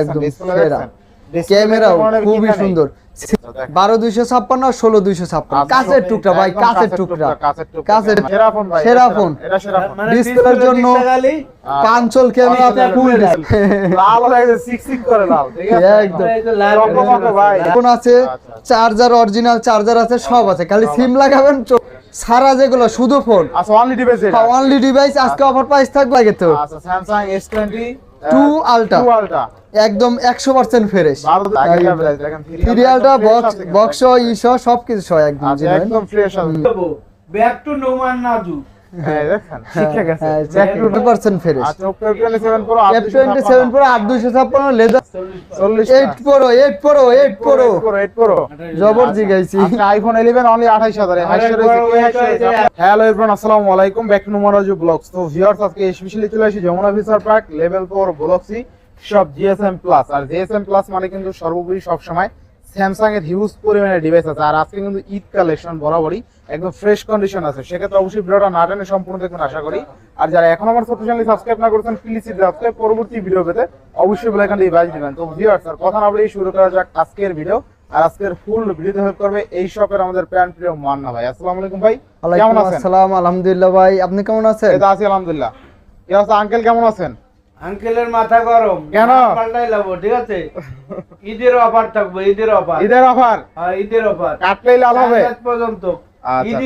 একদম সেরা। ক্যামেরাও খুবই সুন্দর। বারো দুইশো ছাপ্পান্ন ষোলো দুইশো ছাপ্পান্ন। কাছের টুকরা ভাই কাছের টুকরা। কাছের সেরা ফোন মানে ডিসপ্লের জন্য পাঞ্চল ক্যামেরা ফুল আছে? একদম। আছে আচ্ছা, চার্জার অরিজিনাল চার্জার আছে সব আছে। খালি সিম লাগাবেন সারা যেগুলো শুধু ফোন আচ্ছা অনলি ডিভাইস অনলি ডিভাইস আজকে অফার প্রাইস থাকবে আগে তো। আচ্ছা স্যামসাং S20 Two আলটা টু আলটা একদম একশো পার্সেন্ট ফ্রেশ। ভালো আগে দেখেন সিরিয়ালটা বক্স বক্স ইসহ সবকিছু সহ একদম আচ্ছা একদম ফ্রেশ আছে। Back to Noman Naju. Hello আসসালামু আলাইকুম ব্যাক আজকে স্পেশালি চলে আসি পার্ক লেভেল সব প্লাস আর জিএসএম প্লাস মানে কিন্তু সর্বোপরি সব সময় স্যামসাং এর হিউজ পরিমাণে ডিভাইস আছে। আর আজকে কিন্তু ঈদ কালেকশন বরাবরই একদম ফ্রেশ কন্ডিশন আছে। সেক্ষেত্রে অবশ্যই ভিডিওটা না টেনে সম্পূর্ণ দেখবেন আশা করি। আর যারা এখন আমার ছোট চ্যানেল সাবস্ক্রাইব না করেছেন প্লিজ সাবস্ক্রাইব পরবর্তী ভিডিও পেতে অবশ্যই বেল আইকনটি বাজ দিবেন। তো ভিউয়ার্স আর কথা না বলেই শুরু করা যাক আজকের ভিডিও আর আজকের ফুল ভিডিওতে হেল্প করবে এই শপের আমাদের প্যান প্রিয় মান্না ভাই। আসসালামু আলাইকুম ভাই কেমন আছেন? আসসালাম আলহামদুলিল্লাহ ভাই। আপনি কেমন আছেন? এই তো আছি আলহামদুলিল্লাহ। কি অবস্থা? আঙ্কেল কেমন আছেন? আঙ্কেলের মাথা গরম। কেন? পাল্টাই লাবো ঠিক আছে? ঈদের অফার থাকবে ঈদের অফার ঈদের অফার হ্যাঁ ঈদের অফার কাটলেই লাভ হবে। পর্যন্ত। আচ্ছা।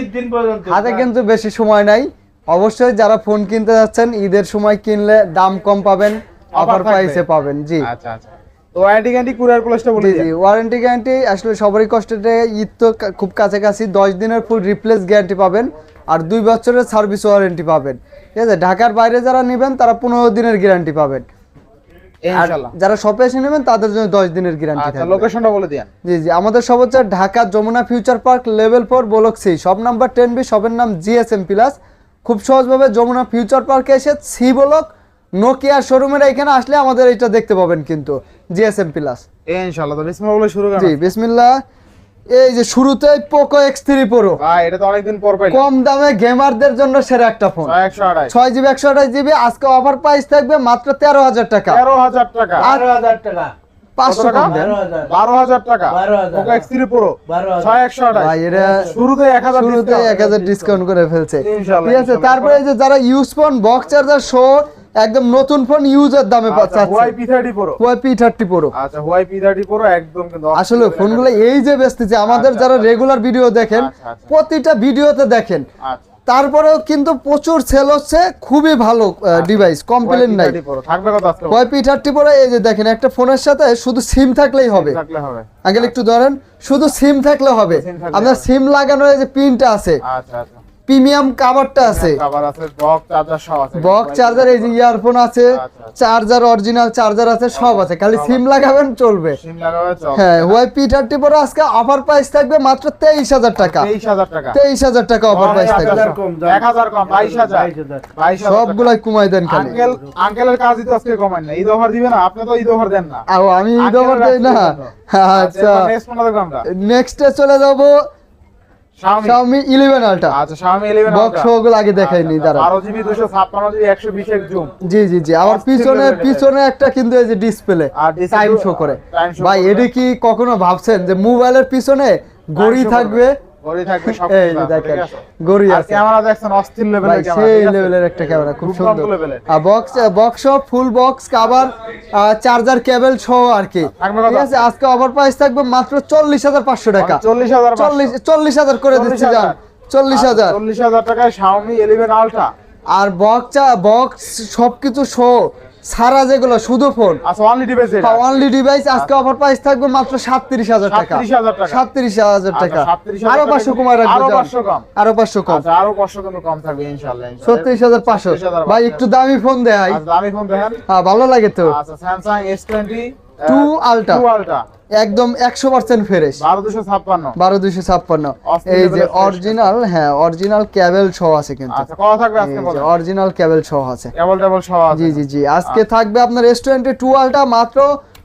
হাতে কিন্তু বেশি সময় নাই। অবশ্যই যারা ফোন কিনতে যাচ্ছেন ঈদের সময় কিনলে দাম কম পাবেন অফার প্রাইসে পাবেন জি। আচ্ছা আচ্ছা। ওয়ারেন্টি গ্যারান্টি কুরিয়ার প্লেসটা বলে জি ওয়ারেন্টি গ্যারান্টি আসলে সবারই কষ্টে ঈদ তো খুব কাছাকাছি দশ দিনের ফুল রিপ্লেস গ্যারান্টি পাবেন আর দুই বছরের সার্ভিস ওয়ারেন্টি পাবেন। ঠিক আছে? ঢাকার বাইরে যারা নেবেন তারা পনেরো দিনের গ্যারান্টি পাবেন। যারা শপে এসে নেবেন তাদের জন্য দশ দিনের গ্যারান্টি আচ্ছা থাকবে। লোকেশনটা বলে দিন জি জি আমাদের সব হচ্ছে Dhaka Jamuna future park level four block C shop number ten B সবের নাম জিএসএম প্লাস খুব সহজভাবে যমুনা ফিউচার পার্কে এসে সি বলক নোকিয়া শোরুমের এখানে আসলে আমাদের এটা দেখতে পাবেন কিন্তু জিএসএম প্লাস ইনশাআল্লাহ তো বিসমিল্লাহ বলে শুরু করি জি বিসমিল্লাহ। এই যে শুরুতেই পোকো এক্স থ্রি প্রো এটা তো অনেকদিন পর কম দামে গেমারদের জন্য সেরা একটা ফোন 128 ছয় জিবি একশো আঠাশ জিবি আজকে অফার প্রাইস থাকবে মাত্র তেরো হাজার টাকা। 13000 টাকা। বারো হাজার টাকা। পাঁচশো টাকা? বারো হাজার টাকা। 12,000 Poco X3 Pro বারো হাজার। 6128 ভাই এরা শুরুতে 1000 শুরুতে এক হাজার ডিসকাউন্ট করে ফেলছে। ঠিক আছে তারপরে যে যারা use phone box charger show একদম নতুন ফোন ইউজের দামে আচ্ছা পাচ্ছে Huawei P30 Pro P thirty pro আচ্ছা Huawei P30 Pro একদম কিন্তু আসলে ফোনগুলো এই যে বেচতেছে আমাদের আচ্ছা, যারা। রেগুলার ভিডিও দেখেন। প্রতিটা ভিডিওতে দেখেন। আচ্ছা। তারপরেও কিন্তু প্রচুর সেল হচ্ছে খুবই ভালো ডিভাইস কমপ্লেন নাই Huawei P30 Pro থাকবে কত আজকে ওয়াই পি থার্টি পরে এই যে দেখেন একটা ফোনের সাথে শুধু সিম থাকলেই হবে। আগে একটু ধরেন শুধু সিম থাকলে হবে। আপনার সিম লাগানোর এই যে পিনটা আছে আচ্ছা আচ্ছা। প্রিমিয়াম কাভারটা আছে। আবার আছে বক্স চার্জার সব আছে। বক্স চার্জার এই যে ইয়ারফোন আছে আচ্ছা, আচ্ছা। চার্জার অরিজিনাল চার্জার আছে সব আছে। খালি সিম লাগাবেন চলবে। সিম লাগাবে চল হ্যাঁ প্রো আজকে অফার প্রাইস থাকবে মাত্র তেইশ হাজার টাকা। 23000 টাকা। তেইশ হাজার টাকা অফার প্রাইস থাকবে। হাজার কম 1000 কম 22000 22000 22000 সবগুলাই কমাই দেন খালি। আঙ্কেল আঙ্কেলের কাজই তো আজকে কমাই না। ঈদ অফার দিবে না আপনি তো ঈদ অফার দেন না। আমি ঈদ অফার দেই না। আচ্ছা। নেক্সট দাম নেক্সটে চলে যাব Xiaomi Xiaomi 11 আলট্রা আচ্ছা Xiaomi 11 বক্স ওগুলো আগে দেখাইনি দাঁড়া 12 জিবি 256 জিবি 120 এর জুম জি জি জি। আবার পিছনে পিছনে একটা কিন্তু এই যে ডিসপ্লে টাইম শো করে। ভাই। এটা কি কখনো ভাবছেন যে মোবাইলের পিছনে গড়ি থাকবে? চার্জার কেবল সহ আর কি। ঠিক আছে আজকে অফার প্রাইস থাকবে মাত্র চল্লিশ হাজার পাঁচশো টাকা। 40500 চল্লিশ চল্লিশ হাজার করে দিচ্ছি যান চল্লিশ হাজার। 40000 টাকায় Xiaomi 11 Ultra আর বক্স বক্স সবকিছু শো সারা যেগুলো শুধু ফোন আচ্ছা অনলি ডিভাইস এটা? অনলি ডিভাইস আজকে অফার প্রাইস থাকবে মাত্র সাতত্রিশ হাজার টাকা। 37,000 টাকা। সাতত্রিশ হাজার টাকা। আচ্ছা, 37,000 আরও টাকা পাঁচশো কমায় রাখব আরও 500 কম। আরও পাঁচশো কম। আচ্ছা আরও 500 কিন্তু কম থাকবে ইনশাআল্লাহ ভাই একটু দামি ফোন দেয় আচ্ছা দামি ফোন হ্যাঁ ভালো লাগে তো। আচ্ছা Samsung S20 two ultra. Two ultra. একদম একশো পার্সেন্ট ফ্রেশ। বারো দুশো ছাপ্পান্ন। এই যে অরিজিনাল হ্যাঁ অরিজিনাল ক্যাবেল সহ আছে কিন্তু। আচ্ছা অরিজিনাল ক্যাবেল সহ আছে। জি জি জি। আজকে থাকবে আপনার রেস্টুরেন্টে টু আলটা মাত্র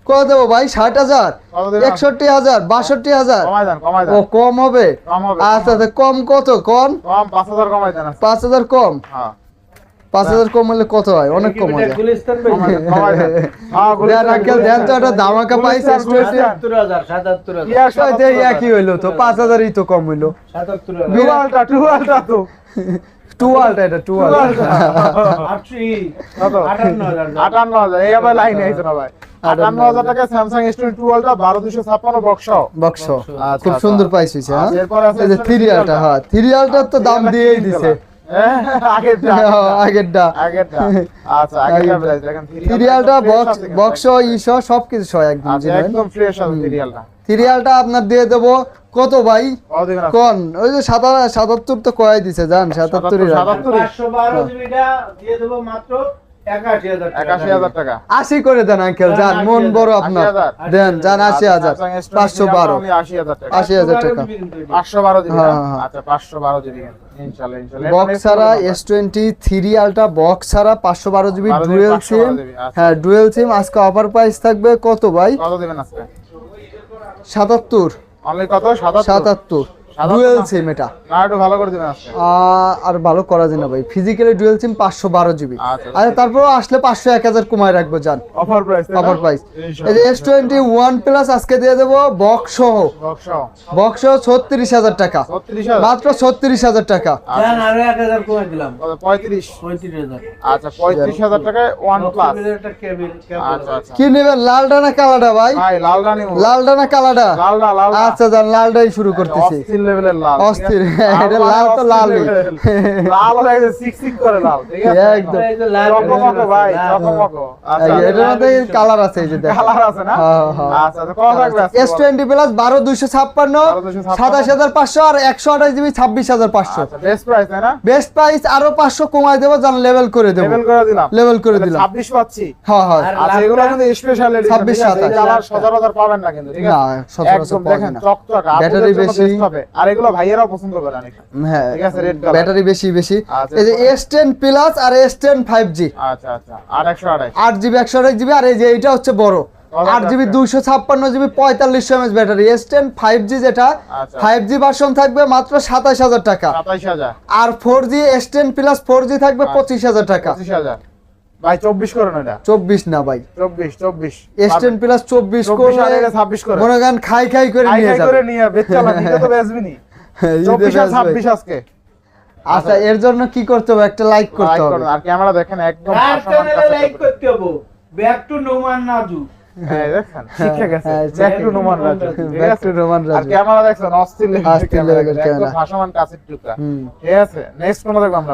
কত দেবো ভাই? ষাট হাজার। একষট্টি হাজার বাষট্টি হাজার। ও কম হবে? আচ্ছা আচ্ছা কম কত? কম? হাজার পাঁচ হাজার কম? হ্যাঁ। পাঁচ হাজার কম হলে কত হয়? অনেক কম হয়। দেন। হ্যাঁ, আঙ্কেল দেন তো একটা ধামাকা পাইছে একই হইল তো পাঁচ হাজারই তো কম হইল। টুয়ালটা টুয়ালটা তো। টুয়ালটা এটা টুয়াল। আটান্ন হাজার। এই আবার লাইন আইছে না ভাই। আটান্ন হাজার। টাকা স্যামসাং এস টোয়েন্টি টুয়েলভটা বারো দুশো ছাপ্পান্ন বক্স বক্স খুব। সুন্দর পাইছিস হ্যাঁ? আচ্ছা, এরপর আছে এই যে S23 থ্রিয়ালটা হ্যাঁ থ্রিয়ালটার তো দাম দিয়েই দিছে। আগেরটা আগেরটা। আগেরটা। আচ্ছা আগেরটা প্রাইস দেখেন সিরিয়ালটা বক্স বক্স ইস সবকিছু সহ একদম আচ্ছা একদম ফ্রেশ আছে সিরিয়ালটা সিরিয়ালটা আপনার দিয়ে দেবো কত ভাই? কন কোন? ওই যে সাতা- সাতাত্তর তো কয়াই দিছে জান সাতাত্তরই রাখ। আশি করে দেন আঙ্কেল যান আশি মন হাজার। বড় আপনার। দেন যান আশি আচ্ছা, হাজার পাঁচশো বারো। আশি হাজার টাকা। পাঁচশো বারো হ্যাঁ, না? হ্যাঁ। আচ্ছা পাঁচশো বারো বক্স ছাড়া S twenty three ultra box ছাড়া পাঁচশো বারো জিবি ডুয়েল 512 সিম। হ্যাঁ ডুয়েল সিম আজকে অফার প্রাইস থাকবে কত ভাই? কত দিবেন আজকে? সাতাত্তর। অনলি কত? সাতাত্তর সাতাত্তর? সাতাত্তর। ডুয়েল? সিম এটা না। একটু ভালো করে দিবেন আজকে আর ভালো করা যায় না ভাই। ফিজিক্যালি ডুয়েল সিম পাঁচশো বারো জিবি আচ্ছা। আচ্ছা। তারপর আসলে পাঁচশো এক হাজার কমায় রাখব যান অফার প্রাইস অফার প্রাইস এই যে এস টোয়েন্টি ওয়ান প্লাস আজকে দিয়ে দেবো বক্স সহ। বক্স সহ। বক্স সহ ছত্রিশ হাজার টাকা। ছত্রিশ হাজার। মাত্র ছত্রিশ হাজার টাকা। যান, আরও এক হাজার কমে দিলাম। কত পঁয়ত্রিশ। পঁয়ত্রিশ হাজার। আচ্ছা পঁয়ত্রিশ হাজার টাকায় ওয়ান প্লাস একটা কেবিল আচ্ছা আচ্ছা। কি নেবেন? লালডা না কালাডা ভাই। ভাই লাল রানি লালডা না কালাডা। লালটা লাল আচ্ছা যান লালডাই শুরু করতেছি। লেভেলের লাল অস্থির। এটা লাল তো লালই। লাল হয়ে গেছে সিক সিক করে লাল ঠিক আছে? একদম। এই যে লাল চকমকো ভাই চকমকো। আচ্ছা এটার মধ্যে কালার আছে এই যে দেখেন। কালার আছে না। আচ্ছা কত থাকবে আজকে। প্লাস বারো দুইশো ছাপ্পান্ন 1256 সাতাশ হাজার পাঁচশো আর একশো আঠাশ জিবি ছাব্বিশ হাজার পাঁচশো। আচ্ছা বেস্ট প্রাইস তাই না? বেস্ট প্রাইস আরও পাঁচশো কমায় দেবো জান লেভেল করে দেবো। লেভেল করে দিলাম। লেভেল করে দিলাম। 26 পাচ্ছি। হ্যাঁ হ্যাঁ। আচ্ছা এগুলো কিন্তু স্পেশাল এডিশন 26 ঠিক আছে? এই 27 কালার সচরাচর পাবেন না কিন্তু ঠিক না আছে সচরাচর একদম দেখেন চকচক ব্যাটারি বেশি। হবে। আর এগুলো ভাইয়েরাও পছন্দ করে অনেক। হ্যাঁ ঠিক আছে, red color। ব্যাটারি বেশি বেশি। আচ্ছা, এই যে এরপরে? এস টেন প্লাস আর এস টেন ফাইভ জি আচ্ছা আচ্ছা আর একশো আড়াই আট জিবি একশো আঠাশ জিবি আর এই যে এইটা হচ্ছে বড়। আট জিবি দুইশো ছাপ্পান্ন জিবি পঁয়তাল্লিশশো MS battery S ten five G যেটা। ফাইভ জি ভার্সন থাকবে মাত্র সাতাশ হাজার টাকা। আর four G S ten plus four G থাকবে আচ্ছা। পঁচিশ হাজার টাকা। ভাই চব্বিশ করুন এটা। চব্বিশ না ভাই। চব্বিশ চব্বিশ। এস টেন প্লাস চব্বিশ চব্বিশ করলে হাজার ছাব্বিশ করে। মনে করেন খাই খাই করে নিয়ে খাই করে নিয়ে বেচালা নিতে তো বেচবিনি ঈদে চব্বিশ আর বেচবে। ছাব্বিশ আজকে। আচ্ছা এর জন্য কি করতে হবে? একটা লাইক করতে হবে। করুন আর ক্যামেরা দেখেন একদম আর ভাসমান চ্যানেলে কাছে লাইক করতে করতে ব্যাক টু নোমান নাজু। হ্যাঁ।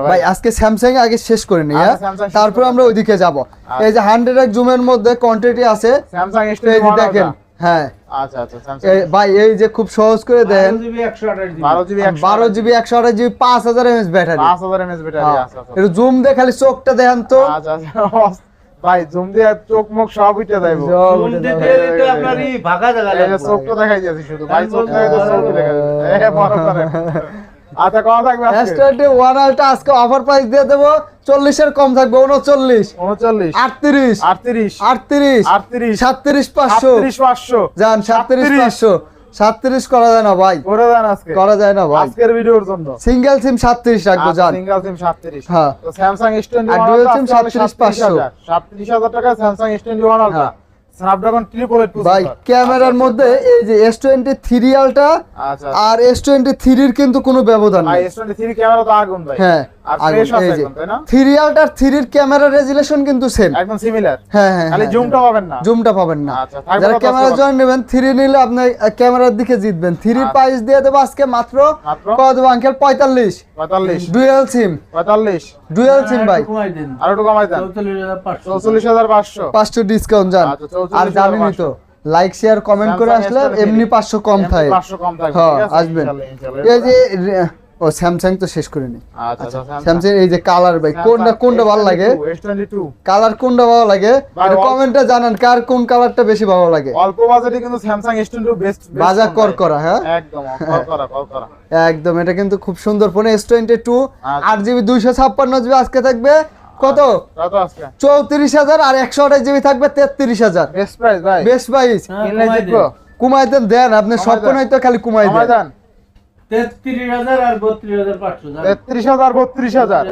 হ্যাঁ, আজকে স্যামসাং আগে শেষ করে নিই হ্যাঁ? তারপর আমরা ওইদিকে যাব। আচ্ছা। এই যে হান্ড্রেড এক জুমের মধ্যে কোয়ান্টিটি আছে Samsung এই যে S21 দেখেন হ্যাঁ। আচ্ছা, আচ্ছা, ভাই এই যে খুব সহজ করে দেন বারো জিবি একশো আঠাশ জিবি। 12 GB, 128 বারো জিবি একশো আঠাশ জিবি পাঁচ হাজার এমএস ব্যাটারি। 5000 mAh ব্যাটারি, আচ্ছা, আচ্ছা। একটু জুম দিয়ে খালি চোখটা দেখেন তো। আচ্ছা, আচ্ছা, ভাই জুম দিয়ে চোখ মুখ সব উঠে যাইবো। সব ফোন দিতে দিতে আপনার এই ফাঁকা জায়গা এই যে লাগবে। দেখাই যাচ্ছে শুধু। ভাই চোখ যাচ্ছে, চোখ দেখা যাচ্ছে। এ, বড় করে। আচ্ছা কত থাকবে আজকে? ওয়ান আলটা আজকে অফার প্রাইস দিয়ে দেবো চল্লিশের কম থাকবে উনচল্লিশ 39 আটত্রিশ। 38 আটত্রিশ। 38 সাতত্রিশ পাঁচশো। 38 500 যান সাতত্রিশ 37 পাঁচশো। সাতত্রিশ করা যায় না ভাই। করে দেন আজকে। করা যায় না ভাই। আজকের ভিডিওর জন্য। সিঙ্গেল সিম সাতত্রিশ রাখব যান সিঙ্গেল সিম 37 হ্যাঁ। তো S21 আর 37 500 37000 টাকা S21 আলট্রা হ্যাঁ। স্ন্যাপড্রাগন এইট ভাই ক্যামেরার মধ্যে এই যে আচ্ছা আর এস টোয়েন্টি থ্রির কিন্তু কোনো ব্যবধান নেই। S23 ক্যামেরা তো আগুন ভাই। হ্যাঁ। থ্রি আলটার থ্রির ক্যামেরা রেজুলেশন কিন্তু সেম একদম সিমিলার হ্যাঁ হ্যাঁ খালি হ্যাঁ, জুমটা পাবেন না। জুমটা পাবেন না। আচ্ছা, যারা ক্যামেরা জয়েন নেবেন থ্রি নিলে আপনি ক্যামেরার দিকে জিতবেন। থ্রির আচ্ছা। প্রাইস দিয়ে দেবো আজকে মাত্র মাত্র? কত দেবো আঙ্কেল পঁয়তাল্লিশ। 45 ডুয়েল সিম 45 ডুয়েল সিম ভাই। একটু কমাই দিন। আর একটু কমাই দেন। চৌচল্লিশ হাজার পাঁচশো। পাঁচশো। ডিসকাউন্ট যান আচ্ছা, 44,500 আর জানেনই তো লাইক শেয়ার কমেন্ট করে আসলে এমনি পাঁচশো কম থাকে। 500 কম থাকবে হ্যাঁ আসবেন। এই যে ও স্যামসাং তো শেষ করে নি আচ্ছা আচ্ছা স্যামসাং এই যে কালার ভাই কোনটা কোনটা ভালো লাগে? কালার কোনটা ভালো লাগে? ভাই, এটা অল- কমেন্টে জানান কার কোন কালারটা বেশি ভালো লাগে? অল্প বাজেটে কিন্তু স্যামসাং S22 বেস্ট বাজার কর করা হ্যাঁ? একদম একদম এটা কিন্তু খুব সুন্দর ফোন এস টোয়েন্টি টু আচ্ছা। আট জিবি দুইশো ছাপ্পান্ন জিবি আজকে থাকবে। কত? চৌত্রিশ হাজার আর একশো আঠাশ জিবি থাকবে তেত্রিশ হাজার। বেস্ট প্রাইস ভাই। বেস্ট প্রাইস কমাই দিন। আপনি কমাই স্বপ্ন দেন। নাই তো খালি কুমাই দেন। তেত্রিশ হাজার আর বত্রিশ হাজার পাঁচশো তেত্রিশ হাজার বত্রিশ হাজার।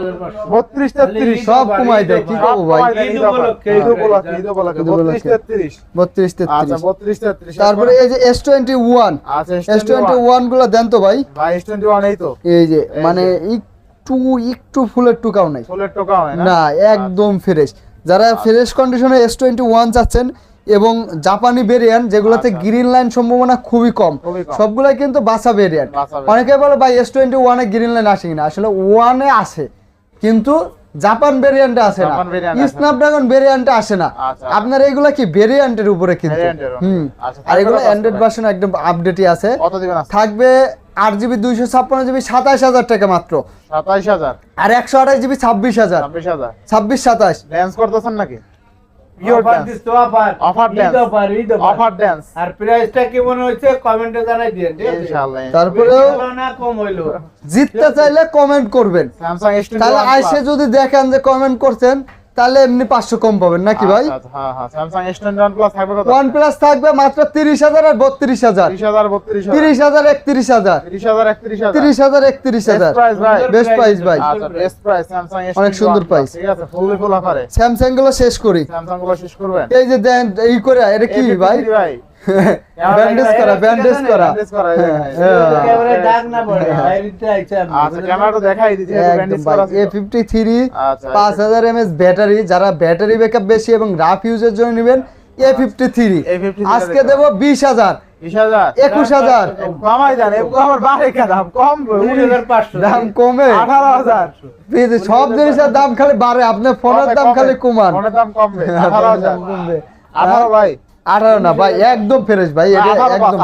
বত্রিশ তেত্রিশ সব কমাই দেয়, কি করব ভাই? ঈদ উপলক্ষে, ঈদ উপলক্ষে ঈদ উপলক্ষে। ঈদ বত্রিশ তেত্রিশ। বত্রিশ আচ্ছা তেত্রিশ বত্রিশ তেত্রিশ। তারপরে এই যে এস টোয়েন্টি ওয়ান আচ্ছা এস টোয়েন্টি ওয়ানগুলো দেন তো ভাই। ভাই এস টোয়েন্টি ওয়ান এই তো। এই যে মানে একটু একটু ফুলের টুকাও নাই। টাকা না? না একদম ফ্রেশ। যারা ফ্রেশ কন্ডিশনে এস টোয়েন্টি ওয়ান চাচ্ছেন এবং জাপানি ভেরিয়েন্ট যেগুলোতে আচ্ছা। গ্রিন লাইন সম্ভাবনা খুবই কম। সবগুলাই কিন্তু বাসা ভেরিয়েন্ট অনেকে বলে ভাই এস টোয়েন্টি ওয়ানে গ্রিন লাইন আসে না। আসলে ওয়ানে আসে কিন্তু জাপান ভেরিয়েন্টে আসে না। স্ন্যাপড্রাগন ভেরিয়েন্টে আসে না। আচ্ছা। আপনার এইগুলা কি ভেরিয়েন্টের উপরে কিন্তু? হুম। আচ্ছা, আর এগুলো অ্যান্ড্রয়েড ভার্সন একদম আপডেটই আছে। থাকবে আট জিবি দুইশো ছাপ্পান্ন জিবি সাতাশ হাজার টাকা মাত্র। সাতাইশ হাজার? আর একশো আঠাশ জিবি ছাব্বিশ হাজার। ছাব্বিশ সাতাশ নাকি? জিততে চাইলে কমেন্ট করবেন। তাহলে আইসে যদি দেখেন যে কমেন্ট করছেন তাহলে এমনি পাঁচশো কম পাবেন নাকি ভাই? হ্যাঁ হ্যাঁ এস টোয়েন্টি ওয়ান প্লাস থাকবে কত? ওয়ান প্লাস থাকবে মাত্র তিরিশ হাজার আর বত্রিশ হাজার। তিরিশ হাজার একত্রিশ হাজার। তিরিশ হাজার একত্রিশ হাজার। প্রাইস ভাই। বেস্ট প্রাইস ভাই। আচ্ছা প্রাইস অনেক সুন্দর অফারে স্যামসাংগুলো শেষ করি। স্যামসাংগুলো শেষ করবেন। এই যে দেন এই করে এটা কি A53 ভাই? ভাই। ব্যান্ডেজ করা ব্যান্ডেজ করা। দাগ না পড়ে। আচ্ছা ক্যামেরাটা দেখাই দিচ্ছি ব্যান্ডেজ করা এ এমএস ব্যাটারি যারা ব্যাটারি ব্যাকআপ বেশি এবং রাফ ইউজের জন্য নেবেন এ ফিফটি থ্রি আজকে দেখো। দেবো বিশ হাজার। একুশ হাজার। কমাই আমার দাম কম উনিশ হাজার পাঁচশো। দাম কমে। আঠারো হাজার। সব জিনিসের দাম। খালি বাড়ে আপনার ফোনের দাম খালি কমান। ফোনের দাম কমবে আঠারো হাজার। আঠারো ভাই। 18 না ভাই একদম ফ্রেশ ভাই এটা একদম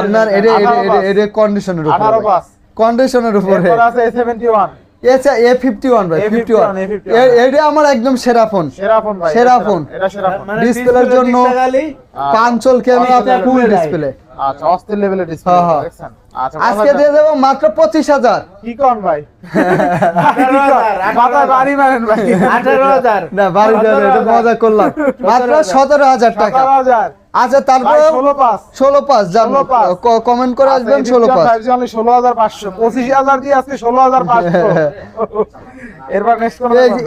আপনার এটা এটা কন্ডিশনের উপর 18 পাস। কন্ডিশনের উপরে। আছে 71 এ ফিফটি ওয়ান ভাই ফিফটি ওয়ান আমার একদম সেরা ফোন। সেরা ফোন ডিসপ্লের মানে জন্য ক্যামেরা ডিসপ্লে আচ্ছা। হ্যাঁ, হ্যাঁ। আজকে দেবো মাত্র পঁচিশ হাজার। কি কন ভাই? মজা করলাম। মাত্র সতেরো হাজার। টাকা। আচ্ছা তারপর ষোলো পাঁচ। ষোলো পাঁচ যান। 16 পাঁচ। কমেন্ট করে আসবেন আচ্ছা, ষোলো পাঁচ। ষোলো হাজার পাঁচশো। পঁচিশ হাজার দিয়ে আজকে ষোলো হাজার পাঁচশো। এরপর next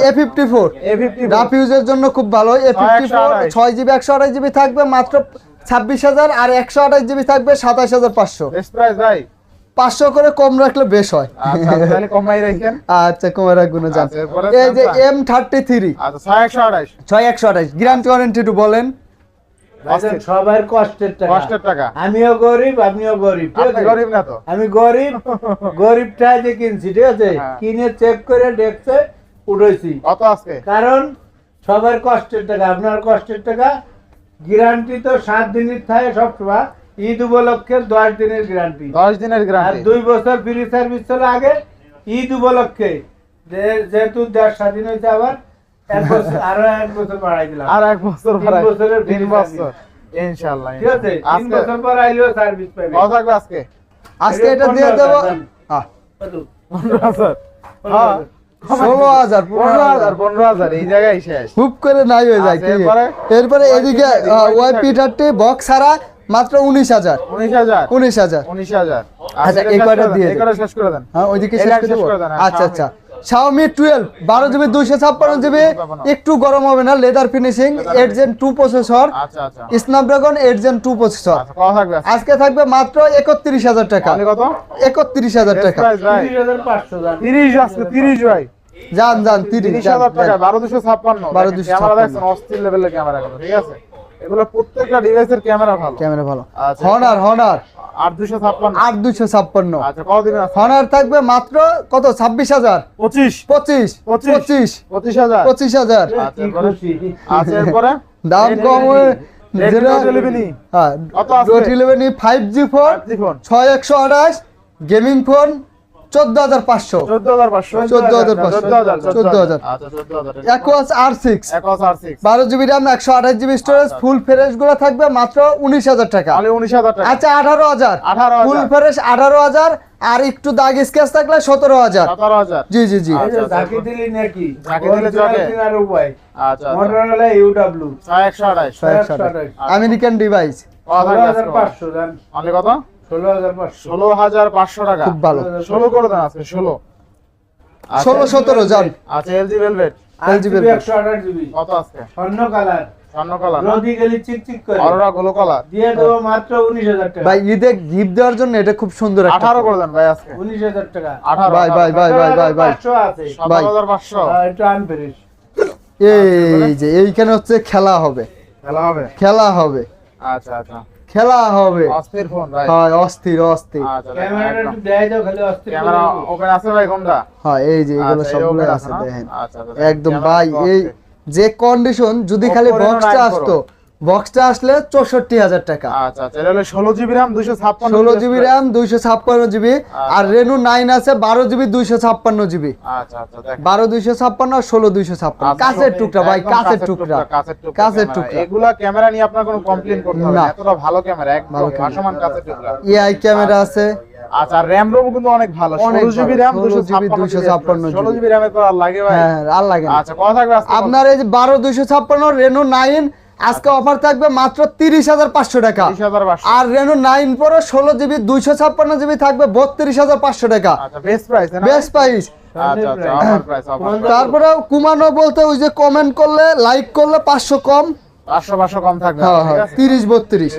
A fifty four A fifty rough ইউজের জন্য খুব ভালো। এ ফিফটি ফোর ছয় জিবি একশো আঠাশ জিবি থাকবে মাত্র ছাব্বিশ হাজার আর একশো আঠাশ জিবি থাকবে সাতাশ হাজার পাঁচশো। ভাই। পাঁচশো করে কম রাখলে বেশ হয়। আচ্ছা কমাই আচ্ছা রাখব না আচ্ছা, এই যে এম থার্টি থ্রি আচ্ছা ছয় একশো আঠাইশ ছয় একশো আঠাশ গ্যারান্টি ওয়ারেন্টি একটু বলেন। সবার কষ্টের টাকা। কষ্টের টাকা। আমিও গরিব আপনিও গরিব আছে? গরিব না তো? আমি গরিব গরিবটা যে কিনছি ঠিক আছে? হ্যাঁ। কিনে চেক করে দেখছে উঠেছি। কত আজকে? কারণ সবার কষ্টের টাকা আপনার কষ্টের টাকা। গ্যারান্টি তো সাত দিনের থাকে সবসময়। ঈদ উপলক্ষে দশ দিনের গ্যারান্টি দশ দিনের গ্যারান্টি দুই বছর ফ্রি সার্ভিস ছিল আগে ঈদ উপলক্ষে। যেহেতু দেশ স্বাধীন হয়েছে আবার আরও এক বছর বাড়াই দিলাম। আর এক বছর বছরের তিন বছর। ইনশাআল্লাহ ঠিক আছে তিন বছর পর আইলেও সার্ভিস পাবে। কত থাকবে আজকে? আজকে এটা এটা দিয়ে পনেরো দেবো হাজার। পনেরো হাজার। পনেরো হ্যাঁ। ষোলো হাজার পনেরো হাজার। পনেরো হাজার এই জায়গায় শেষ। হুপ করে নাই হয়ে যায় আচ্ছা, এরপরে? এদিকে ওয়াই পি বক্স ছাড়া মাত্র উনিশ হাজার। উনিশ হাজার। উনিশ হাজার। উনিশ হাজার। আচ্ছা, এই শেষ কয়টা করে দেন, দিয়ে এই শেষ করে দেন? হ্যাঁ ওইদিকে শেষ করে শেষ দেবো। করে দেন, হ্যাঁ, আচ্ছা। Xiaomi। আচ্ছা শাওমি টুয়েলভ বারো জিবি দুইশো ছাপ্পান্ন জিবি একটু গরম হবে না leather finishing eight gen two processor আচ্ছা আচ্ছা। Snapdragon eight gen two processor কত থাকবে? আজকে? থাকবে মাত্র একত্রিশ হাজার টাকা। কত? একত্রিশ হাজার Best টাকা। price ভাই। তিরিশ হাজার পাঁচশো জান। তিরিশ আজকে তিরিশ ভাই যান টাকা যান। বারো দুশো ছাপ্পান্ন। 12,256 ক্যামেরা দেখছেন অস্থির লেভেলের ক্যামেরা ঠিক আছে? এগুলো প্রত্যেকটা ডিভাইসের ক্যামেরা ভালো। ক্যামেরা ভালো। আচ্ছা। হনার হনার আট দুশো ছাপ্পান্ন। আট ছাপ্পান্ন। আচ্ছা কতদিন হনার থাকবে মাত্র কত? ছাব্বিশ হাজার। পঁচিশ। পঁচিশ। পঁচিশ। পঁচিশ। হাজার। পঁচিশ হাজার। আচ্ছা, এরপরে? দাম কম হয়ে 11 হ্যাঁ ফাইভ জি ফোন ছয় একশো আঠাশ গেমিং ফোন চোদ্দ হাজার পাঁচশো। চোদ্দ হাজার পাঁচশো। চোদ্দ হাজার পাঁচশো। চোদ্দ হাজার চোদ্দ হাজার। চোদ্দ হাজার। একোয়াস আর সিক্স একশ আর সিক্স বারো জিবি র্যাম একশো আঠাশ জিবি স্টোরেজ ফুল ফ্রেশগুলো থাকবে মাত্র উনিশ হাজার টাকা। উনিশ হাজার টাকা। আচ্ছা আঠারো হাজার। 18,000 ফুল ফ্রেশ আঠারো হাজার আর একটু দাগ স্কেচ থাকলে সতেরো হাজার। জি জি জি। যে আচ্ছা, দিলি নাকি? উপায়। আচ্ছা ইউডব্লিউ। আমেরিকান ডিভাইস কত? থাকবে আজকে? পাঁচশো জান অনলি কত ষোলো হাজার পাঁচশো। ষোলো হাজার পাঁচশো টাকা। খুব ভালো। ষোলো করে দেন আজকে ষোলো। ষোলো সতেরো যান আচ্ছা এলজি ভেলভেট আট LG একশো আঠাশ জিবি। কত আজকে স্বর্ণ কালার। স্বর্ণ কালার রোদি গেলি চিকচিক করে। অরোরা গোলো কালার। দিয়ে দেবো মাত্র উনিশ হাজার টাকা। ভাই ঈদে গিফট দেওয়ার জন্য এটা খুব সুন্দর একটা আঠারো করে দেন ভাই আজকে। উনিশ হাজার টাকা। আঠারো ভাই ভাই ভাই ভাই ভাই ভাই। পাঁচশো আছে। সতেরো হাজার পাঁচশো। এটা আনফেরিস এই যে এইখানে হচ্ছে খেলা হবে। খেলা হবে। খেলা হবে। আচ্ছা আচ্ছা। খেলা হবে। অস্থির ফোন ভাই হয় অস্থির অস্থির। আচ্ছা ক্যামেরাটা একটু দেয় দাও খালি অস্থির ক্যামেরা রাখো। আছে ভাই কোনটা? হ্যাঁ এই যে এগুলো আচ্ছা, সবগুলো আছে দেখেন। আচ্ছা, একদম ভাই এই যে কন্ডিশন যদি খালি বক্সটা আসতো বক্সটা আসলে চৌষট্টি হাজার টাকা। আচ্ছা আচ্ছা ষোলো জিবি র্যাম দুশো ছাপ্পান্ন ষোলো জিবি র্যাম দুইশো ছাপ্পান্ন জিবি। আর রেনু নাইন আছে বারো জিবি দুইশো ছাপ্পান্ন জিবি। আচ্ছা আচ্ছা বারো দুইশো ছাপ্পান্ন আর ষোলো দুইশো ছাপ্পান্ন। আচ্ছা, কাছের টুকরা ভাই কাছের টুকরা। কাছের টুকরা। এগুলা ক্যামেরা নিয়ে আপনার কোনো কমপ্লেইন করতে হবে না। এতটা ভালো ক্যামেরা একদম ভালো ভাসমান কাছের টুকরা। এআই ক্যামেরা আছে। আচ্ছা র্যাম রোম কিন্তু অনেক ভালো। জিবি র্যাম দুশো 256 ষোলো জিবি র্যামের তো আর লাগে ভাই। হ্যাঁ আর লাগে আচ্ছা কথা থাকবে আপনার এই যে বারো দুইশো ছাপ্পান্ন রেনু নাইন আজকে অফার থাকবে মাত্র তিরিশ হাজার পাঁচশো টাকা। আর রেনু নাইন পরে ষোলো জিবি দুইশো ছাপ্পান্ন জিবি থাকবে বত্রিশ হাজার পাঁচশো টাকা। বেশ বেস্ট প্রাইস না? প্রাইস আচ্ছা আচ্ছা অফার তারপরে কুমানো বলতে ওই যে কমেন্ট করলে লাইক করলে পাঁচশো কম। পাঁচশো পাঁচশো কম থাকবে। হ্যাঁ হ্যাঁ তিরিশ, বত্রিশ।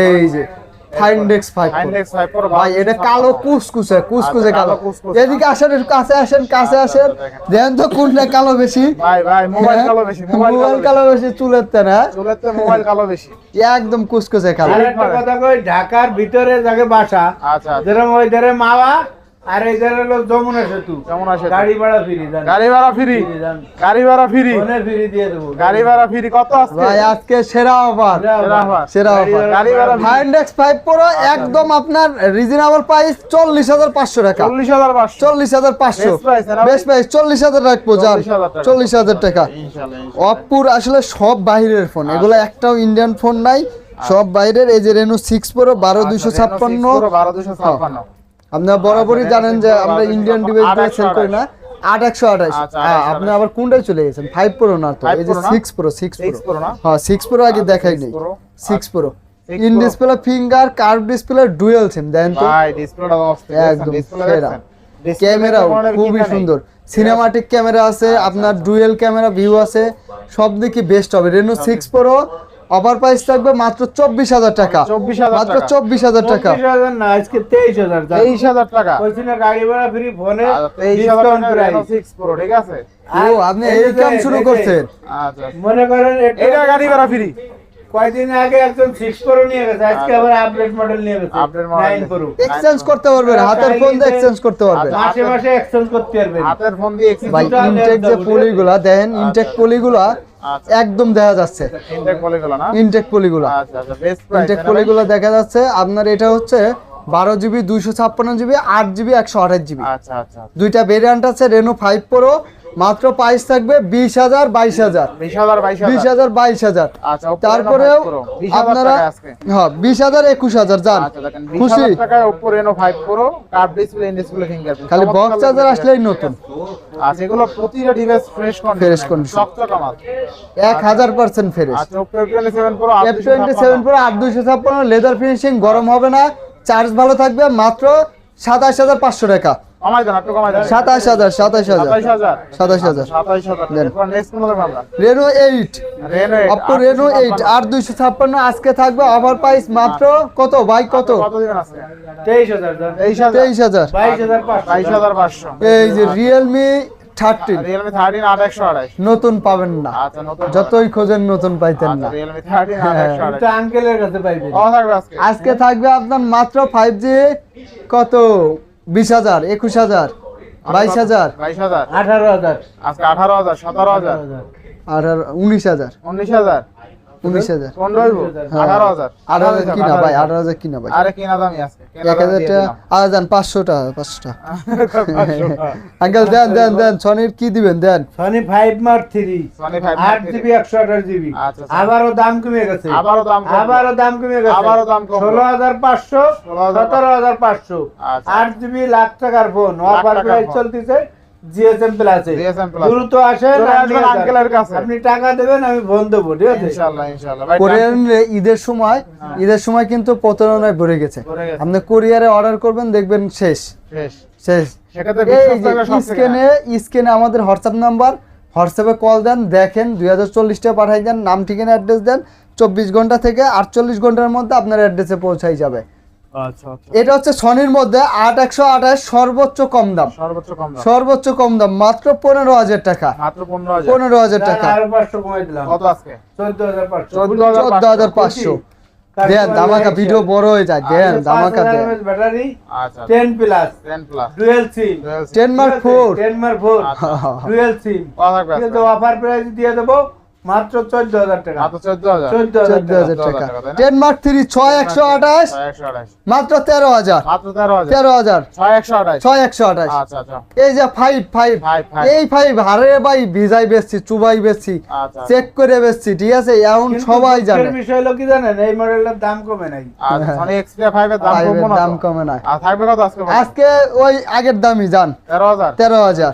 এই যে। ফাইন্ডেক্স ফাইন্ডেক্স ভাই এটা কালো কুসকুসে কুসকুসে আচ্ছা, কালো এদিকে আসেন কাছে আসেন কাছে আসেন। দেখেন। তো কোনটা কালো বেশি? ভাই ভাই মোবাইল হ্যাঁ? কালো বেশি মোবাইল কালো বেশি। চুলের তে না? চুলের তে মোবাইল কালো বেশি। একদম কুসকুসে কালো। আর একটা কথা কই ঢাকার ভিতরে যাকে বাসা আচ্ছা আচ্ছা। যেরকম ওই ধরে মাওয়া আর এই হলো যমুনা সেতু। যমুনা সেতু। গাড়ি ভাড়া ফ্রি গাড়ি ভাড়া ফ্রি। গাড়ি ভাড়া ফ্রি। ফোনে ফ্রি দিয়ে দেবো। গাড়ি ভাড়া ফ্রি। কত আজকে ভাই আজকে? সেরা অফার। সেরা অফার। গাড়ি ভাড়া ফাইন্ডেক্স ফাইভ প্রো একদম আপনার রিজনেবল প্রাইস চল্লিশ হাজার পাঁচশো টাকা। চল্লিশ হাজার পাঁচশো। চল্লিশ হাজার পাঁচশো। Best price, না ভাই? বেস্ট প্রাইস চল্লিশ হাজার রাখব যান। 40,000 টাকা। ইনশাল্লাহ। অপুর আসলে সব বাইরের ফোন এগুলো একটাও ইন্ডিয়ান ফোন নাই। সব বাইরের। এই যে রেনু সিক্স প্রো বারো আচ্ছা, দুইশো ছাপ্পান্ন। 6 Pro, 12,256 আপনার বরাবরই আচ্ছা, জানেন যে Reno 6 Pro, আমরা ইন্ডিয়ান ডিভাইস দিয়ে সেল করি না। আট একশো আঠাশ আচ্ছা, হ্যাঁ 828 আপনি আবার কোনটায় চলে গেছেন? ফাইভ প্রো না তো? এই যে? সিক্স প্রো সিক্স 6 প্রো হ্যাঁ সিক্স প্রো আগে আচ্ছা, দেখাই 6 নেই। Six pro 6 in display finger curve display dual SIM দেন তো ভাই ডিসপ্লেটা অস্থির একদম সেরা। ক্যামেরা খুবই সুন্দর। সিনেমাটিক ক্যামেরা আছে আপনার ডুয়েল ক্যামেরা ভিউ আছে সব দিকে বেস্ট হবে Reno six pro offer price থাকবে মাত্র চব্বিশ হাজার টাকা। মাত্র চব্বিশ হাজার টাকা। হাজার না আজকে তেইশ হাজার তেইশ হাজার টাকা। গাড়ি ভাড়া ফ্রি ফোনে আচ্ছা, তেইশ হাজার ডিসকাউন্ট টাকা প্রাইস Reno 6 Pro, ঠিক আছে? ও আপনি এই এই কাম শুরু করছেন। আচ্ছা। মনে করেন এটা গাড়ি ভাড়া ফ্রি কয়দিন আগে একজন সিক্স প্রো নিয়ে গেছে আজকে আচ্ছা। আবার আপডেট মডেল নিয়ে গেছে। Update model প্রো এক্সচেঞ্জ করতে পারবেন হাতের ফোন দিয়ে এক্সচেঞ্জ করতে পারবেন। আচ্ছা। মাসে মাসে এক্সচেঞ্জ করতে পারবেন। হাতের ফোন দিয়ে exchange ভাই ইনটেক যে পলিগুলা দেন ইনটেক পলিগুলা আচ্ছা। একদম দেখা যাচ্ছে। ইনটেক পলিগুলো আচ্ছা আচ্ছা ইনটেক পলিগুলো দেখা যাচ্ছে। আপনার এটা হচ্ছে বারো জিবি দুইশো ছাপ্পান্ন জিবি আট জিবি একশো আঠাশ জিবি। আচ্ছা আচ্ছা। দুইটা ভেরিয়ান্ট আছে রেনো ফাইভ প্রো মাত্র প্রাইস থাকবে বিশ হাজার বাইশ হাজার। বিশ হাজার বাইশ হাজার। আচ্ছা তারপরেও 5 Pro, 20,000 আপনারা হ্যাঁ বিশ হাজার একুশ হাজার যান। আচ্ছা খুশি হাজার টাকায় Oppo Reno 5 Pro curve display in display fingerprint খালি বক্স চার্জার আসলেই নতুন। আচ্ছা ফ্রেশ এক হাজার পার্সেন্ট ফেরেস Oppo F27 Pro F twenty seven pro আট দুইশো ছাপ্পান্ন লেদার ফিনিশিং গরম হবে না। চার্জ ভালো থাকবে মাত্র সাতাশ হাজার পাঁচশো টাকা। কমাই দেন একটু কমাই দেন। সাতাশ হাজার সাতাশ হাজার। 27000 সাতাশ হাজার। Reno eight Reno Oppo Reno eight আট দুইশো ছাপ্পান্ন আজকে থাকবে অফার প্রাইস মাত্র কত? ভাই কত? কত দিবেন এই যে রিয়েলমি থার্টিন একশো আড়াই নতুন পাবেন না। আচ্ছা যতই খোঁজেন নতুন পাইতেন আচ্ছা না হ্যাঁ। আজকে? আজকে থাকবে আপনার মাত্র ফাইভ জি কত? বিশ হাজার একুশ হাজার বাইশ হাজার। বাইশ হাজার। আঠারো হাজার। আজকে আঠারো হাজার সতেরো হাজার। আঠারো আর উনিশ হাজার। উনিশ হাজার। উনিশ হাজার। কোন রইব। আঠারো হাজার। আঠারো হাজার কিনা ভাই আঠারো হাজার কিনা ভাই। আরে কিনা দামি আজকে। এক হাজার টাকা আর দেন পাঁচশো টাকা পাঁচশো টাকা। আঙ্কেল দেন দেন দেন সনির কি দিবেন দেন। Sony five mark three Sony 5 Mark আট জিবি একশো আঠাশ জিবি আচ্ছা, আচ্ছা। আবারও দাম কমে গেছে। আবারও দাম আবারও দাম কমে গেছে। আবারও দাম কমবে। ষোলো হাজার পাঁচশো সতেরো হাজার পাঁচশো। আচ্ছা। আট জিবি লাখ টাকার ফোন অফার প্রাইস চলতেছে। জিএসএম প্লাসে GSM Plus। দ্রুত আসেন আসবেন আঙ্কেলের কাছে। আপনি টাকা দেবেন আমি ফোন দেবো ঠিক আছে? ইনশাআল্লাহ ইনশাআল্লাহ। ভাই ঈদের সময় ঈদের সময় কিন্তু প্রতারণায় ভরে গেছে। আপনি কোরিয়ারে অর্ডার করবেন দেখবেন শেষ। শেষ। শেষ। স্ক্যানে স্ক্যানে আমাদের হোয়াটসঅ্যাপ নাম্বার হোয়াটসঅ্যাপে কল দেন দেখেন দুই হাজার চল্লিশটা পাঠাই দেন নাম ঠিকানা অ্যাড্রেস দেন চব্বিশ ঘণ্টা থেকে আটচল্লিশ ঘণ্টার মধ্যে আপনার অ্যাড্রেসে পৌঁছাই যাবে। এটা হচ্ছে সনির মধ্যে আট একশো আঠাশ সর্বোচ্চ কম দাম। সর্বোচ্চ কম দাম। সর্বোচ্চ কম দাম মাত্র পনেরো হাজার টাকা। মাত্র পনেরো হাজার। টাকা। পাঁচশো কমাই দিলাম। কত আজকে? চোদ্দ হাজার পাঁচশো। দেন ভিডিও বড় হয়ে যায় দেন ধামাকা দেন। ব্যাটারি আচ্ছা ten plus ten plus dual SIM mark mark আচ্ছা। সিম অফার প্রাইস দিয়ে দেবো। মাত্র চোদ্দ হাজার টাকা। মাত্র চোদ্দ হাজার। চোদ্দ চোদ্দ হাজার চোদ্দ টাকা। হাজার টাকা, তাই না? টেন মার্ক থ্রি ছয় একশো আঠাশ ছয় একশো আঠাশ। মাত্র তেরো হাজার। মাত্র তেরো হাজার। তেরো হাজার। ছয় একশো আঠাশ। ছয় একশো আঠাশ। আচ্ছা আচ্ছা। এই যে ফাইভ ফাইভ Five, five। এই ফাইভ হারে ভাই ভিজাই বেচছি চুবাই বেচছি আচ্ছা চেক করে বেচছি ঠিক আছে? এমন সবাই জানে। দুঃখের বিষয় হলো কি জানেন এই মডেলটার দাম কমে নাই। আচ্ছা এক্সট্রা ফাইভের দাম Five না দাম কমে নাই। আর থাকবে কত আজকে আজকে ওই আগের দামই যান তেরো হাজার? তেরো হাজার।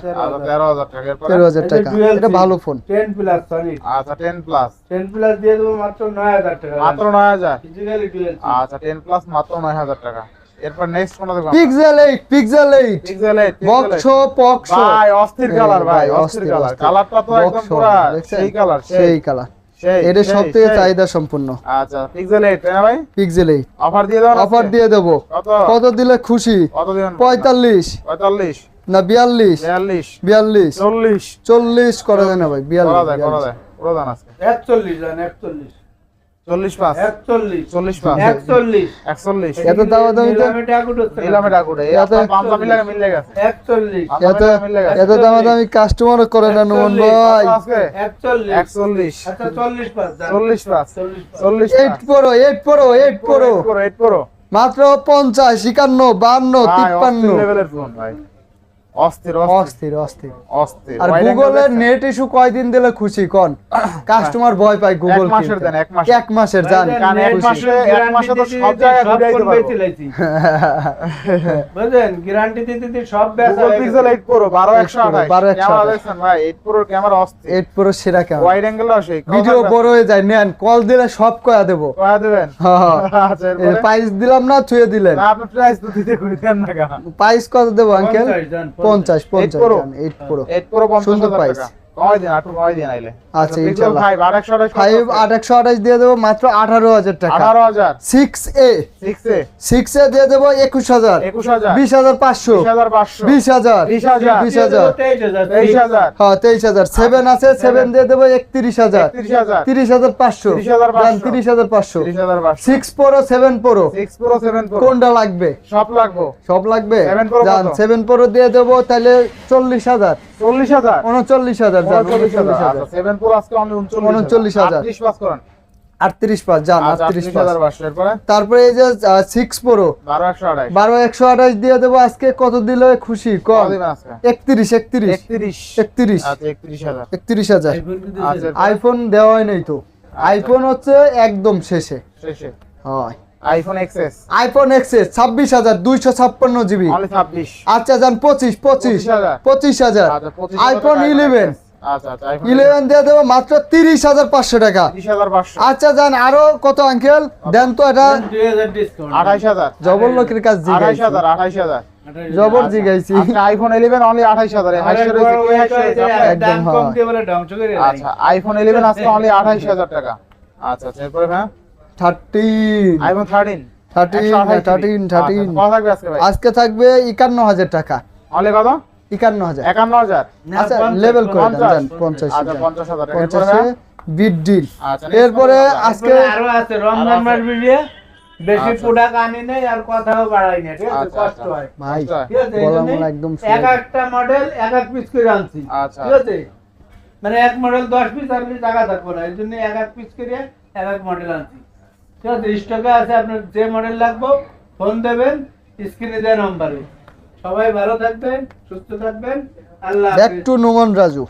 তেরো হাজার টাকা। এটা ভালো ফোন টেন প্লাস সরি আচ্ছা প্লাস প্লাস দিয়ে দেবো মাত্র নয় হাজার টাকা। মাত্র নয় হাজার? ফিজিক্যালি ডুয়েল আচ্ছা টেন প্লাস মাত্র নয় হাজার টাকা। এরপর নেক্সট কোন দেখব pixel eight pixel eight pixel eight বক্সো পক্সো। ভাই অস্থির কালার ভাই অস্থির কালার কালারটা তো একদম পুরো সেই কালার সেই। কালার এটা সেই, সব থেকে সেই। চাহিদা সম্পূর্ণ আচ্ছা পিক্সেল এইট না ভাই? পিক্সেল এইট অফার দিয়ে দাও অফার দিয়ে দেবো। কত? কত দিলে খুশি? কত দিন পঁয়তাল্লিশ। পঁয়তাল্লিশ। না বিয়াল্লিশ। বিয়াল্লিশ। বিয়াল্লিশ। চল্লিশ। চল্লিশ করা যায় না ভাই করা বিয়াল্লিশ যায় করা যায়। আজকে? একচল্লিশ একচল্লিশ। চল্লিশ পাঁচ। একচল্লিশ। চল্লিশ পাঁচ। একচল্লিশ। একচল্লিশ। এত তো- নিলামে না। নিলামে ডাকুরে এত- মিলে মিলে গেছে। একচল্লিশ। এত পাঁচটা মিলে গেছে। এত করে না নোমন ভাই। একচল্লিশ। একচল্লিশ। চল্লিশ পাঁচ চল্লিশ পাঁচ। চল্লিশ এইট এইট এইট এইট মাত্র পঞ্চাশ একান্ন বান্ন তিপ্পান্ন। লেভেলের ফোন ভাই। অস্থির অস্থির। অস্থির অস্থির। অস্থির। আর গুগলের নেট ইস্যু কয়দিন দিলে খুশি? কোন? কাস্টমার ভয় পায় গুগল এক মাসের দেন, এক মাসের। এক মাসের জান কারণ এক মাসে- এক মাসে তো সব দিতে জায়গায় সব পারব। বেচে গ্যারান্টি দিতে দিতে সব বেচা Google 8 Pro 12128 12 ভাই? 8 Pro ক্যামেরা অস্থির। এইট প্রো সেরা ওয়াইড ভিডিও বড় হয়ে যায়। নেন কল দিলে সব কয়া দেবো। কয়া দেবেন। আচ্ছা প্রাইস দিলাম না ছুঁয়ে দিলেন। না আপনি প্রাইস তো দিতে কই দেন না প্রাইস কত দেবো আঙ্কেল পঞ্চাশ জান, পঞ্চাশ পঞ্চাশ Pro? এইট প্রো 8 প্রো 50 সুন্দর হাজার price। টাকা কমাই দিন একটু কমাই দিন আইলে? আচ্ছা, Pixel ইনশাল্লাহ। 5 828 ফাইভ আট একশো আঠাশ দিয়ে দেবো মাত্র আঠারো হাজার টাকা। 18000 সিক্স এ সিক্স এ দিয়ে দেবো একুশ হাজার। 21000 বিশ হাজার পাঁচশো। 20500 বিশ হাজার। বিশ হাজার? তেইশ হাজার হ্যাঁ তেইশ হাজার। সেভেন আছে সেভেন দিয়ে দেবো একত্রিশ হাজার। তিরিশ হাজার পাঁচশো। তিরিশ হাজার পাঁচশো। Six pro seven pro 6 Pro 7 Pro কোনটা লাগবে? সব লাগবো। সব লাগবে? 7 Pro যান কত? সেভেন প্রো দিয়ে দেবো তাহলে চল্লিশ হাজার। 40000 উনচল্লিশ হাজার উনচল্লিশ হাজার। আচ্ছা 7 আজকে অনলি 39,000 30 পাস করেন। আটত্রিশ পাঁচ যান আচ্ছা আটত্রিশ পাঁচ। 38500 এরপরে? তারপরে এই যে সিক্স প্রো বারো একশো আঠাশ। দিয়ে দেবো আজকে কত দিলে খুশি? কত কম একত্রিশ একত্রিশ। একত্রিশ। আচ্ছা 31000 একত্রিশ হাজার। আইফোন দেওয়াই নেই তো। আইফোন হচ্ছে একদম শেষে। শেষে। হয়। আইফোন এক্সএস আইফোন এক্সএস ছাব্বিশ হাজার দুইশো ছাপ্পান্ন জিবি। অনলি 26 আচ্ছা যান পঁচিশ পঁচিশ 25,000 পঁচিশ হাজার। 25 আইফোন ইলেভেন আইফোন ইলেভেন দিয়ে দেবো মাত্র তিরিশ হাজার পাঁচশো টাকা। আচ্ছা যান আরও কত আঙ্কেল দেন তো এটা। দুই হাজার ডিসকাউন্ট 28000 জবর লোকের কাজ জিগাইছি। 28000 28000 জবর জিগাইছি। আচ্ছা আইফোন 11 অনলি 28000 এ হাইস্ট রয়েছে একদম। আচ্ছা আইফোন 11 আজকে অনলি 28000 টাকা। আচ্ছা আচ্ছা এরপরে হ্যাঁ? থার্টিন আইফোন 13 থার্টিন থার্টিন আজকে থাকবে একান্ন হাজার টাকা। কত? একান্ন হাজার। 51000 না, আচ্ছা লেভেল করে দেন পঞ্চাশ। পঞ্চাশ আচ্ছা 50000 টাকা এরপরে পঞ্চাশে? বিট ডিল এরপরে আজকে আরও আছে রমজান আরও মাস ভিডিও বেশি আচ্ছা। প্রোডাক্ট আনি নেই আর কথাও বাড়াই না ঠিক আছে? আচ্ছা, কষ্ট। হয়। ভাই একদম এক একটা মডেল এক এক পিস করে আনছি। আচ্ছা। ঠিক আছে? মানে এক মডেল দশ পিস টাকা থাকব না। এই জন্য এক এক পিস করে এক এক মডেল আনছি। ঠিক আছে স্টকে আছে আপনার যে মডেল লাগবে ফোন দেবেন স্ক্রিনে দেওয়া নম্বরে সবাই ভালো থাকবেন সুস্থ থাকবেন আল্লাহ ব্যাক টু নোমান রাজু